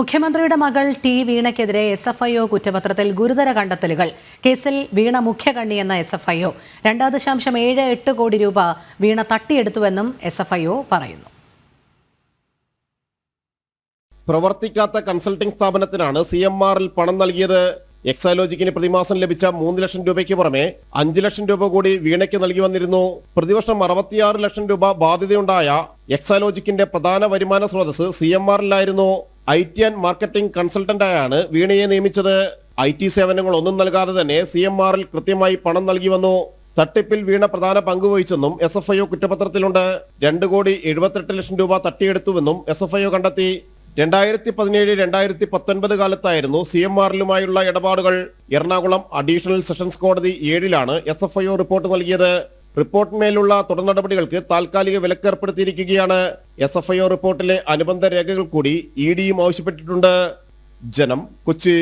മുഖ്യമന്ത്രിയുടെ മകൾ ടി വീണയ്ക്കെതിരെ എസ് എഫ് ഐ ഒ കുറ്റപത്രത്തിൽ ഗുരുതര കണ്ടെത്തലുകൾ. കേസിൽ വീണ മുഖ്യകണ്ണിയെന്ന എസ് എഫ് ഐ ഒ. രണ്ട് ദശാംശം ഏഴ് എട്ട് കോടി രൂപ വീണ തട്ടിയെടുത്തുവെന്നും എസ് എഫ് ഐ ഒ പറയുന്നു. പ്രവർത്തിക്കാത്ത കൺസൾട്ടിംഗ് സ്ഥാപനത്തിനാണ് സി എം ആറിൽ പണം നൽകിയത്. എക്സാലോജിക്കിന് പ്രതിമാസം ലഭിച്ച മൂന്ന് ലക്ഷം രൂപയ്ക്ക് പുറമെ അഞ്ച് ലക്ഷം രൂപ കൂടി വീണയ്ക്ക് നൽകി വന്നിരുന്നു. പ്രതിവർഷം അറുപത്തിയാറ് ലക്ഷം രൂപ ബാധ്യതയുണ്ടായ എക്സാലോജിക്കിന്റെ പ്രധാന വരുമാന സ്രോതസ് സി എം ആറിലായിരുന്നു. ഐ ടി ആൻഡ് മാർക്കറ്റിംഗ് കൺസൾട്ടന്റായാണ് വീണയെ നിയമിച്ചത്. ഐ ടി സേവനങ്ങൾ ഒന്നും നൽകാതെ തന്നെ സി എം ആറിൽ കൃത്യമായി പണം നൽകി വന്നു. തട്ടിപ്പിൽ വീണ പ്രധാന പങ്കുവഹിച്ചെന്നും എസ് എഫ് ഐ ഒ കുറ്റപത്രത്തിലുണ്ട്. രണ്ട് കോടി എഴുപത്തെട്ട് ലക്ഷം രൂപ തട്ടിയെടുത്തുവെന്നും എസ് എഫ് ഐ ഒ കണ്ടെത്തി. രണ്ടായിരത്തി പതിനേഴ് രണ്ടായിരത്തി പത്തൊൻപത് കാലത്തായിരുന്നു സി എം ആറിലുമായുള്ള ഇടപാടുകൾ. എറണാകുളം അഡീഷണൽ സെഷൻസ് കോടതി ഏഴിലാണ് S F I O report നൽകിയത്. റിപ്പോർട്ടിന്മേലുള്ള തുടർ നടപടികൾക്ക് താൽക്കാലിക വിലക്കേർപ്പെടുത്തിയിരിക്കുകയാണ് എസ് എഫ് ഐ ഒ റിപ്പോർട്ടിലെ അനുബന്ധ രേഖകൾ കൂടി ഇ ഡിയും ആവശ്യപ്പെട്ടിട്ടുണ്ട്. ജനം കൊച്ചി.